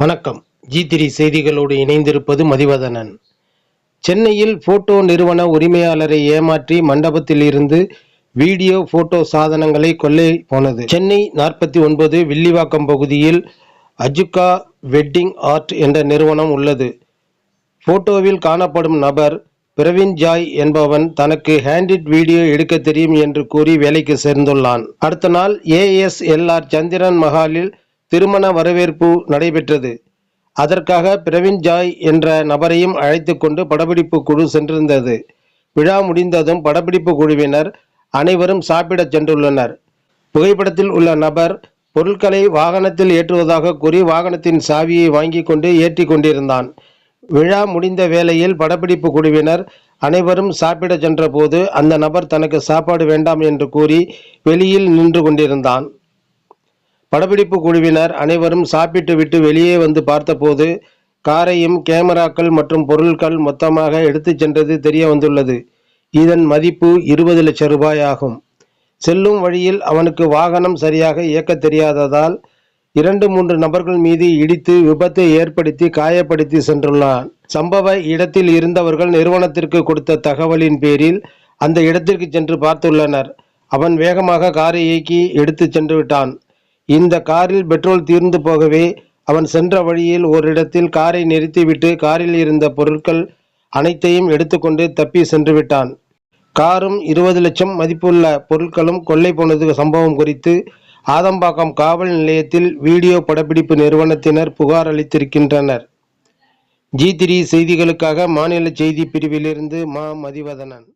வணக்கம். ஜி திரி செய்திகளோடு இணைந்திருப்பது மதிவதனன். சென்னையில் போட்டோ நிறுவன உரிமையாளரை ஏமாற்றி மண்டபத்தில் இருந்து வீடியோ போட்டோ சாதனங்களை கொள்ளை போனது. சென்னை நாற்பத்தி ஒன்பது வில்லிவாக்கம் பகுதியில் அஜுகா வெட்டிங் ஆர்ட் என்ற நிறுவனம் உள்ளது. போட்டோவில் காணப்படும் நபர் பிரவீன் ஜாய் என்பவன் தனக்கு ஹேண்டிட் வீடியோ எடுக்க தெரியும் என்று கூறி வேலைக்கு சேர்ந்துள்ளான். அடுத்த நாள் ஏஎஸ்எல்ஆர் சந்திரன் மஹாலில் திருமண வரவேற்பு நடைபெற்றது. அதற்காக பிரவீன் ஜாய் என்ற நபரையும் அழைத்து கொண்டு படப்பிடிப்பு குழு சென்றிருந்தது. விழா முடிந்ததும் படப்பிடிப்பு குழுவினர் அனைவரும் சாப்பிடச் சென்றுள்ளனர். புகைப்படத்தில் உள்ள நபர் பொருட்களை வாகனத்தில் ஏற்றுவதாக கூறி வாகனத்தின் சாவியை வாங்கி கொண்டு ஏற்றி கொண்டிருந்தான். விழா முடிந்த வேளையில் படப்பிடிப்பு குழுவினர் அனைவரும் சாப்பிட சென்றபோது அந்த நபர் தனக்கு சாப்பாடு வேண்டாம் என்று கூறி வெளியில் நின்று கொண்டிருந்தான். படப்பிடிப்பு குழுவினர் அனைவரும் சாப்பிட்டு விட்டு வெளியே வந்து பார்த்தபோது காரையும் கேமராக்கள் மற்றும் பொருட்கள் மொத்தமாக எடுத்துச் சென்றது தெரிய வந்துள்ளது. இதன் மதிப்பு இருபது லட்சம் ரூபாய் ஆகும். செல்லும் வழியில் அவனுக்கு வாகனம் சரியாக இயக்க தெரியாததால் இரண்டு மூன்று நபர்கள் மீது இடித்து விபத்தை ஏற்படுத்தி காயப்படுத்தி சென்றுள்ளான். சம்பவ இடத்தில் இருந்தவர்கள் நிறுவனத்திற்கு கொடுத்த தகவலின் பேரில் அந்த இடத்திற்கு சென்று பார்த்துள்ளனர். அவன் வேகமாக காரை இயக்கி எடுத்து சென்று விட்டான். இந்த காரில் பெட்ரோல் தீர்ந்து போகவே அவன் சென்ற வழியில் ஓரிடத்தில் காரை நிறுத்திவிட்டு காரில் இருந்த பொருட்கள் அனைத்தையும் எடுத்துக்கொண்டு தப்பி சென்று விட்டான். காரும் இருபது லட்சம் மதிப்புள்ள பொருட்களும் கொள்ளை போனது சம்பவம் குறித்து ஆதம்பாக்கம் காவல் நிலையத்தில் வீடியோ படப்பிடிப்பு நிறுவனத்தினர் புகார் அளித்திருக்கின்றனர். ஜி த்ரீ செய்திகளுக்காக மாநில செய்தி பிரிவிலிருந்து மா. மதிவதனன்.